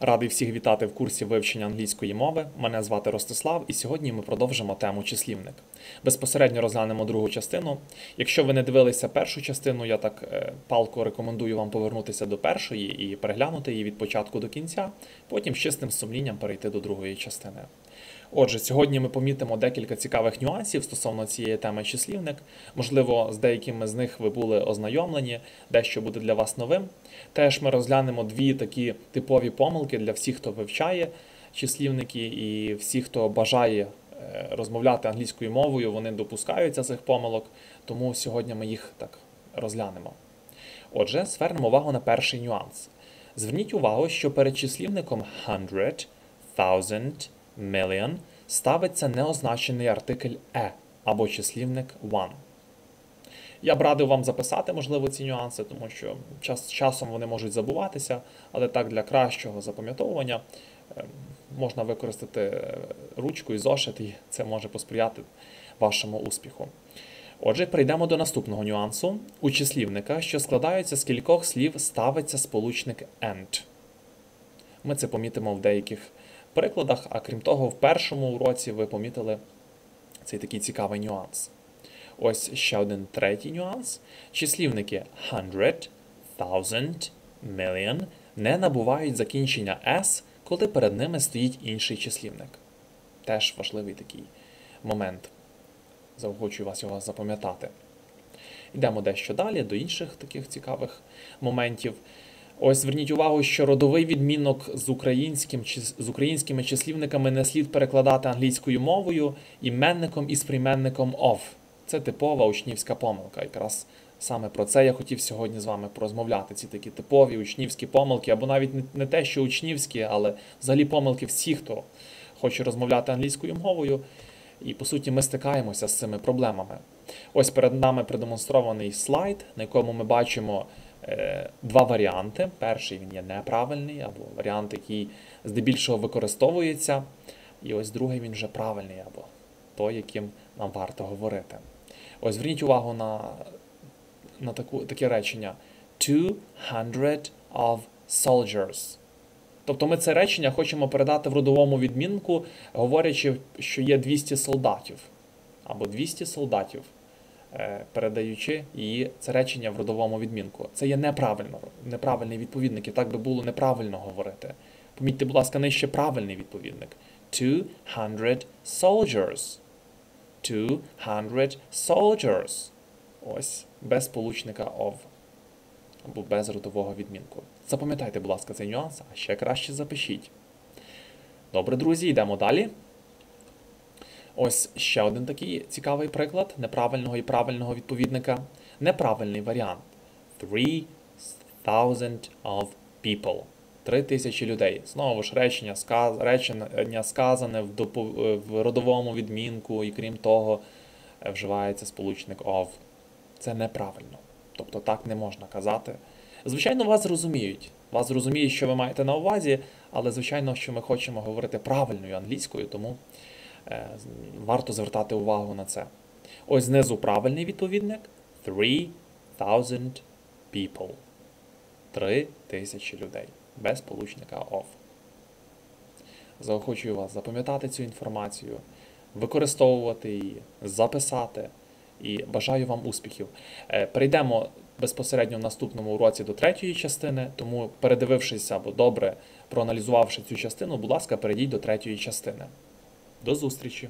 Радий всіх вітати в курсі вивчення англійської мови. Мене звати Ростислав, і сьогодні ми продовжимо тему числівник. Безпосередньо розглянемо другу частину. Якщо ви не дивилися першу частину, я так е, палко рекомендую вам повернутися до першої і переглянути її від початку до кінця, потім з чистим сумлінням перейти до другої частини. Отже, сьогодні ми помітимо декілька цікавих нюансів стосовно цієї теми числівник. Можливо, з деякими з них ви були ознайомлені, дещо буде для вас новим. Теж ми розглянемо дві такі типові помилки для всіх, хто вивчає числівники, і всіх, хто бажає е, розмовляти англійською мовою, вони допускаються цих помилок. Тому сьогодні ми їх так розглянемо. Отже, звернемо увагу на перший нюанс. Зверніть увагу, що перед числівником hundred, thousand, million ставиться неозначений артикль «е» або числівник one. Я б радив вам записати, можливо, ці нюанси, тому що час, часом вони можуть забуватися, але так для кращого запам'ятовування е, можна використати е, ручку і зошит, і це може посприяти вашому успіху. Отже, прийдемо до наступного нюансу. У числівника, що складаються з кількох слів, ставиться сполучник and. Ми це помітимо в деяких прикладах, а крім того, в першому уроці ви помітили цей такий цікавий нюанс. Ось ще один третій нюанс. Числівники hundred, thousand, million не набувають закінчення S, коли перед ними стоїть інший числівник. Теж важливий такий момент. Заохочую вас його запам'ятати. Йдемо дещо далі до інших таких цікавих моментів. Ось зверніть увагу, що родовий відмінок з українським з українськими числівниками не слід перекладати англійською мовою іменником із прийменником of. Це типова учнівська помилка. Якраз саме про це я хотів сьогодні з вами порозмовляти. Ці такі типові учнівські помилки, або навіть не те, що учнівські, але взагалі помилки всіх, хто хоче розмовляти англійською мовою. І по суті, ми стикаємося з цими проблемами. Ось перед нами продемонстрований слайд, на якому ми бачимо два варіанти. Перший він є неправильний, або варіант, який здебільшого використовується. І ось другий він вже правильний, або той, яким нам варто говорити. Ось зверніть увагу на на таку, таке речення: 200 of soldiers. Тобто ми це речення хочемо передати в родовому відмінку, говорячи, що є 200 солдатів. Або 200 солдатів, е, передаючи її це речення в родовому відмінку. Це є неправильно, неправильний відповідник, і так би було неправильно говорити. Помітьте, будь ласка, нижче правильний відповідник. 200 soldiers. 200 soldiers. Ось без сполучника of. Або без родового відмінку. Запам'ятайте, будь ласка, цей нюанс, а ще краще запишіть. Добре, друзі, йдемо далі. Ось ще один такий цікавий приклад неправильного і правильного відповідника. Неправильний варіант. 3000 of people. Три тисячі людей. Знову ж речення сказ... речення сказане в, доп... в родовому відмінку, і крім того, вживається сполучник of. Це неправильно. Тобто так не можна казати. Звичайно, вас зрозуміють. Вас зрозуміють, що ви маєте на увазі, але, звичайно, що ми хочемо говорити правильною англійською, тому варто звертати увагу на це. Ось знизу правильний відповідник 3000 people. Три тисячі людей. Без получника of. Заохочую вас запам'ятати цю інформацію, використовувати її, записати і бажаю вам успіхів. Е, перейдемо безпосередньо в наступному уроці до третьої частини, тому, передивившись або добре проаналізувавши цю частину, будь ласка, перейдіть до третьої частини. До зустрічі!